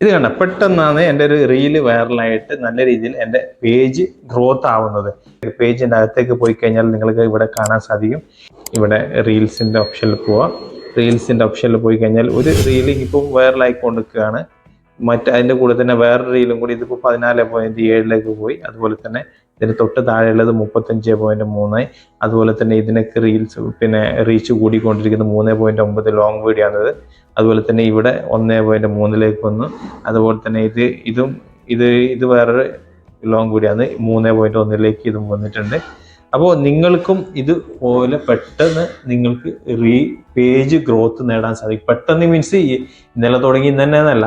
ഇത് കണ്ട പെട്ടെന്നാണ് എന്റെ ഒരു റീൽ വൈറലായിട്ട് നല്ല രീതിയിൽ എന്റെ പേജ് ഗ്രോത്ത് ആവുന്നത്. പേജിന്റെ അകത്തേക്ക് പോയി കഴിഞ്ഞാൽ നിങ്ങൾക്ക് ഇവിടെ കാണാൻ സാധിക്കും. ഇവിടെ റീൽസിന്റെ ഓപ്ഷനിൽ പോവാം. റീൽസിന്റെ ഓപ്ഷനിൽ പോയി കഴിഞ്ഞാൽ ഒരു റീൽ ഇപ്പോൾ വൈറലായിക്കൊണ്ടിരിക്കുകയാണ് മറ്റ് അതിന്റെ കൂടെ തന്നെ വേറൊരു റീലും കൂടി ഇതിപ്പോൾ പതിനാല് പോയിന്റ് ഏഴിലേക്ക് പോയി. അതുപോലെ തന്നെ ഇതിന് തൊട്ട് താഴെയുള്ളത് മുപ്പത്തഞ്ച് പോയിന്റ് മൂന്ന്. അതുപോലെ തന്നെ ഇതിനൊക്കെ റീൽസ് പിന്നെ റീച്ച് കൂടിക്കൊണ്ടിരിക്കുന്നത് മൂന്ന് പോയിന്റ് ഒമ്പത് ലോങ് വീഡിയോ ആണത്. അതുപോലെ തന്നെ ഇവിടെ ഒന്ന് പോയിന്റ് മൂന്നിലേക്ക് വന്നു. അതുപോലെ തന്നെ ഇത് ഇതും ഇത് ഇത് വേറൊരു ലോങ് കൂടിയാണ് മൂന്ന് പോയിന്റ് ഒന്നിലേക്ക് ഇതും വന്നിട്ടുണ്ട്. അപ്പോൾ നിങ്ങൾക്കും ഇതുപോലെ പെട്ടെന്ന് നിങ്ങൾക്ക് റീ പേജ് ഗ്രോത്ത് നേടാൻ സാധിക്കും. പെട്ടെന്ന് മീൻസ് ഇന്നലെ തുടങ്ങി ഇന്ന് എന്നല്ല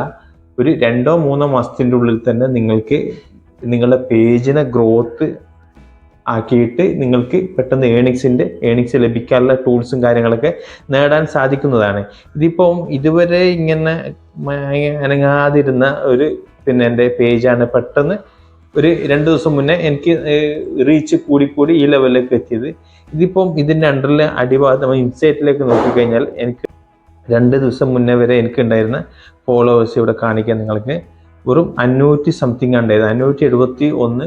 ഒരു രണ്ടോ മൂന്നോ മാസത്തിന്റെ ഉള്ളിൽ തന്നെ നിങ്ങൾക്ക് നിങ്ങളുടെ പേജിനെ ഗ്രോത്ത് ആക്കിയിട്ട് നിങ്ങൾക്ക് പെട്ടെന്ന് ഏണിങ്സിന്റെ ഏണിങ്സ് ലഭിക്കാനുള്ള ടൂൾസും കാര്യങ്ങളൊക്കെ നേടാൻ സാധിക്കുന്നതാണ്. ഇതിപ്പം ഇതുവരെ ഇങ്ങനെ അനങ്ങാതിരുന്ന ഒരു പിന്നെ എന്റെ പേജാണ് പെട്ടെന്ന് ഒരു രണ്ട് ദിവസം മുന്നേ എനിക്ക് റീച്ച് കൂടി കൂടി ഈ ലെവലിലേക്ക് എത്തിയത്. ഇതിപ്പം ഇതിന്റെ അണ്ടറിൽ അടിഭാഗം ഇൻസൈറ്റിലേക്ക് നോക്കിക്കഴിഞ്ഞാൽ എനിക്ക് രണ്ട് ദിവസം മുന്നേ വരെ എനിക്ക് ഉണ്ടായിരുന്ന ഫോളോവേഴ്സ് ഇവിടെ കാണിക്കാൻ നിങ്ങൾക്ക്. വെറും അഞ്ഞൂറ്റി സംതിങ് ഉണ്ടായിരുന്നത്. അഞ്ഞൂറ്റി എഴുപത്തി ഒന്ന്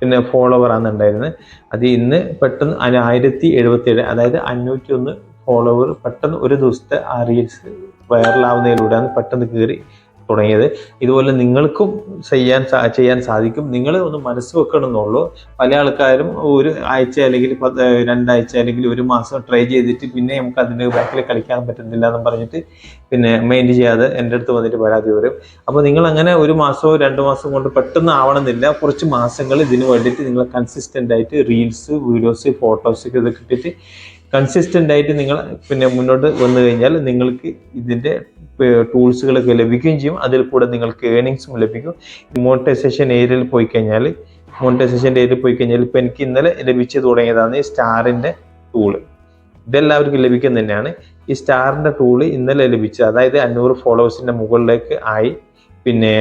പിന്നെ ഫോളോവർ ആണ് ഉണ്ടായിരുന്നത്. അത് ഇന്ന് പെട്ടെന്ന് ആയിരത്തി എഴുപത്തി ഏഴ് അതായത് അഞ്ഞൂറ്റി ഒന്ന് ഫോളോവർ പെട്ടെന്ന് ഒരു ദിവസത്തെ ആ റീൽസ് വൈറലാവുന്നതിലൂടെയാണ് പെട്ടെന്ന് കയറി തുടങ്ങിയത്. ഇതുപോലെ നിങ്ങൾക്കും ചെയ്യാൻ ചെയ്യാൻ സാധിക്കും. നിങ്ങൾ ഒന്ന് മനസ്സ് വെക്കണമെന്നുള്ളൂ. പല ആൾക്കാരും ഒരു ആഴ്ച അല്ലെങ്കിൽ രണ്ടാഴ്ച അല്ലെങ്കിൽ ഒരു മാസം ട്രൈ ചെയ്തിട്ട് പിന്നെ നമുക്ക് അതിന്റെ ബാക്കിൽ കളിക്കാൻ പറ്റുന്നില്ല എന്ന് പറഞ്ഞിട്ട് പിന്നെ മൈൻഡ് ചെയ്യാതെ എന്റെ അടുത്ത് വന്നിട്ട് പരാതി വരും അപ്പോൾ നിങ്ങൾ അങ്ങനെ ഒരു മാസമോ രണ്ട് മാസം കൊണ്ട് പെട്ടെന്ന് ആവണമെന്നില്ല. കുറച്ച് മാസങ്ങൾ ഇതിന് വേണ്ടിയിട്ട് നിങ്ങൾ കൺസിസ്റ്റന്റ് ആയിട്ട് റീൽസ് വീഡിയോസ് ഫോട്ടോസ് ഒക്കെ ഇത് കിട്ടിയിട്ട് കൺസിസ്റ്റന്റ് ആയിട്ട് നിങ്ങൾ പിന്നെ മുന്നോട്ട് വന്നു കഴിഞ്ഞാൽ നിങ്ങൾക്ക് ഇതിന്റെ ടൂൾസുകളൊക്കെ ലഭിക്കുകയും ചെയ്യും. അതിൽ കൂടെ നിങ്ങൾക്ക് ഏണിങ്സും ലഭിക്കും. മോണിറ്റൈസേഷൻ ഏരിയയിൽ പോയി കഴിഞ്ഞാൽ മോണിറ്റൈസേഷന്റെ ഏരിയയിൽ പോയി കഴിഞ്ഞാൽ ഇപ്പം എനിക്ക് ഇന്നലെ ലഭിച്ചു തുടങ്ങിയതാണ് ഈ സ്റ്റാറിന്റെ ടൂൾ ഇതെല്ലാവർക്കും ലഭിക്കുന്ന തന്നെയാണ്. ഈ സ്റ്റാറിന്റെ ടൂൾ ഇന്നലെ ലഭിച്ചത് അതായത് അഞ്ഞൂറ് ഫോളോവേഴ്സിന്റെ മുകളിലേക്ക് ആയി. പിന്നെ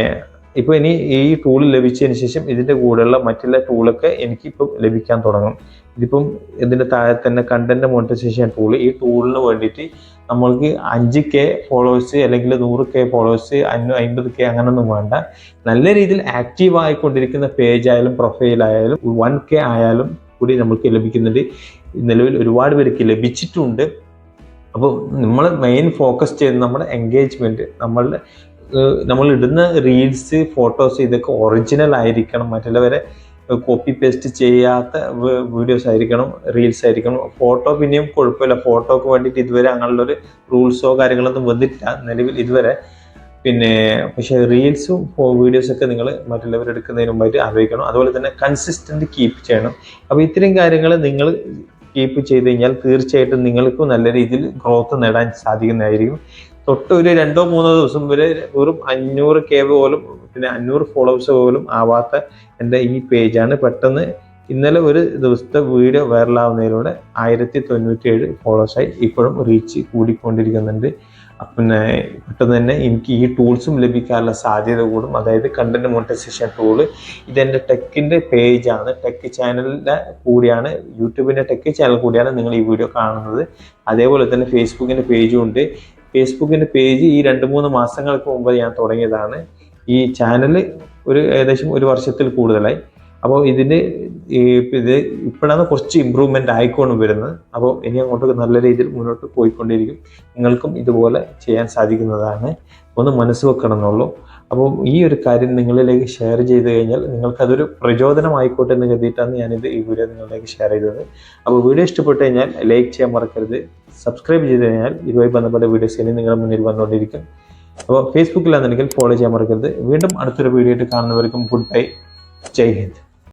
ഇപ്പോൾ ഇനി ഈ ടൂൾ ലഭിച്ചതിന് ശേഷം ഇതിന്റെ കൂടെയുള്ള മറ്റുള്ള ടൂളൊക്കെ എനിക്കിപ്പം ലഭിക്കാൻ തുടങ്ങും. ഇതിപ്പം ഇതിന്റെ താഴെ തന്നെ കണ്ടന്റ് മോണിറ്റൈസേഷൻ ടൂൾ ഈ ടൂളിന് വേണ്ടിയിട്ട് നമ്മൾക്ക് അഞ്ച് കെ ഫോളോവേഴ്സ് അല്ലെങ്കിൽ നൂറ് കെ ഫോളോവേഴ്സ് അഞ്ഞൂ അമ്പത് കെ അങ്ങനൊന്നും വേണ്ട. നല്ല രീതിയിൽ ആക്റ്റീവ് ആയിക്കൊണ്ടിരിക്കുന്ന പേജ് ആയാലും പ്രൊഫൈൽ ആയാലും വൺ കെ ആയാലും കൂടി നമുക്ക് ലഭിക്കുന്നുണ്ട്. നിലവിൽ ഒരുപാട് പേർക്ക് ലഭിച്ചിട്ടുണ്ട്. അപ്പോൾ നമ്മൾ മെയിൻ ഫോക്കസ് ചെയ്യുന്നത് നമ്മുടെ എൻഗേജ്മെന്റ് നമ്മളുടെ നമ്മൾ ഇടുന്ന റീൽസ് ഫോട്ടോസ് ഇതൊക്കെ ഒറിജിനൽ ആയിരിക്കണം. മറ്റുള്ളവരെ കോപ്പി പേസ്റ്റ് ചെയ്യാത്ത വീഡിയോസ് ആയിരിക്കണം റീൽസ് ആയിരിക്കണം. ഫോട്ടോ പിന്നെയും കുഴപ്പമില്ല. ഫോട്ടോക്ക് വേണ്ടിയിട്ട് ഇതുവരെ അങ്ങനെയുള്ളൊരു റൂൾസോ കാര്യങ്ങളൊന്നും വന്നിട്ടില്ല. നിലവിൽ ഇതുവരെ. പിന്നെ പക്ഷേ റീൽസും വീഡിയോസും ഒക്കെ നിങ്ങൾ മറ്റുള്ളവർ എടുക്കുന്നതിന് മുമ്പായിട്ട് ആലോചിക്കണം. അതുപോലെ തന്നെ കൺസിസ്റ്റന്റ് കീപ്പ് ചെയ്യണം. അപ്പോൾ ഇത്രയും കാര്യങ്ങൾ നിങ്ങൾ കീപ്പ് ചെയ്ത് കഴിഞ്ഞാൽ തീർച്ചയായിട്ടും നിങ്ങൾക്കും നല്ല രീതിയിൽ ഗ്രോത്ത് നേടാൻ സാധിക്കുന്നതായിരിക്കും. തൊട്ട് ഒരു രണ്ടോ മൂന്നോ ദിവസം വരെ വെറും അഞ്ഞൂറ് കെ പോലും പിന്നെ അഞ്ഞൂറ് ഫോളോവേഴ്സ് പോലും ആവാത്ത എന്റെ ഈ പേജാണ് പെട്ടെന്ന് ഇന്നലെ ഒരു ദിവസത്തെ വീഡിയോ വൈറലാവുന്നതിലൂടെ ആയിരത്തി തൊണ്ണൂറ്റി ഏഴ് ഫോളോവേഴ്സായി ഇപ്പോഴും റീച്ച് കൂടിക്കൊണ്ടിരിക്കുന്നുണ്ട്. പിന്നെ പെട്ടെന്ന് തന്നെ എനിക്ക് ഈ ടൂൾസും ലഭിക്കാനുള്ള സാധ്യത കൂടും. അതായത് കണ്ടന്റ് മോണിറ്റൈസേഷൻ ടൂൾ ഇതെന്റെ ടെക്കിന്റെ പേജാണ് ടെക് ചാനലിന്റെ കൂടിയാണ് യൂട്യൂബിന്റെ ടെക് ചാനൽ കൂടിയാണ് നിങ്ങൾ ഈ വീഡിയോ കാണുന്നത്. അതേപോലെ തന്നെ ഫേസ്ബുക്കിന്റെ പേജും ഉണ്ട്. ഫേസ്ബുക്കിന്റെ പേജ് ഈ രണ്ട് മൂന്ന് മാസങ്ങൾക്ക് മുമ്പ് ഞാൻ തുടങ്ങിയതാണ്. ഈ ചാനൽ ഒരു ഏകദേശം ഒരു വർഷത്തിൽ കൂടുതലായി. അപ്പോൾ ഇതിന് ഇത് ഇപ്പോഴാണ് കുറച്ച് ഇമ്പ്രൂവ്മെന്റ് ആയിക്കൊണ്ട് വരുന്നത്. അപ്പോൾ ഇനി അങ്ങോട്ട് നല്ല രീതിയിൽ മുന്നോട്ട് പോയിക്കൊണ്ടിരിക്കും. നിങ്ങൾക്കും ഇതുപോലെ ചെയ്യാൻ സാധിക്കുന്നതാണ്. ഒന്ന് മനസ്സ് വെക്കണം എന്നുള്ളൂ അപ്പോൾ ഈ ഒരു കാര്യം നിങ്ങളിലേക്ക് ഷെയർ ചെയ്ത് കഴിഞ്ഞാൽ നിങ്ങൾക്കതൊരു പ്രചോദനമായിക്കോട്ടെ എന്ന് കരുതിയിട്ടാണ് ഞാനിത് ഈ വീഡിയോ നിങ്ങളിലേക്ക് ഷെയർ ചെയ്തത്. അപ്പോൾ വീഡിയോ ഇഷ്ടപ്പെട്ട് കഴിഞ്ഞാൽ ലൈക്ക് ചെയ്യാൻ മറക്കരുത്. സബ്സ്ക്രൈബ് ചെയ്ത് കഴിഞ്ഞാൽ ഇതുമായി ബന്ധപ്പെട്ട വീഡിയോസ് ഇനി നിങ്ങളുടെ മുന്നിൽ വന്നുകൊണ്ടിരിക്കും. അപ്പോൾ ഫേസ്ബുക്കിലാണെന്നുണ്ടെങ്കിൽ ഫോളോ ചെയ്യാൻ മറക്കരുത്. വീണ്ടും അടുത്തൊരു വീഡിയോ ആയിട്ട് കാണുന്നവർക്കും ഗുഡ് ബൈ ജയ് ഹിന്ദ്.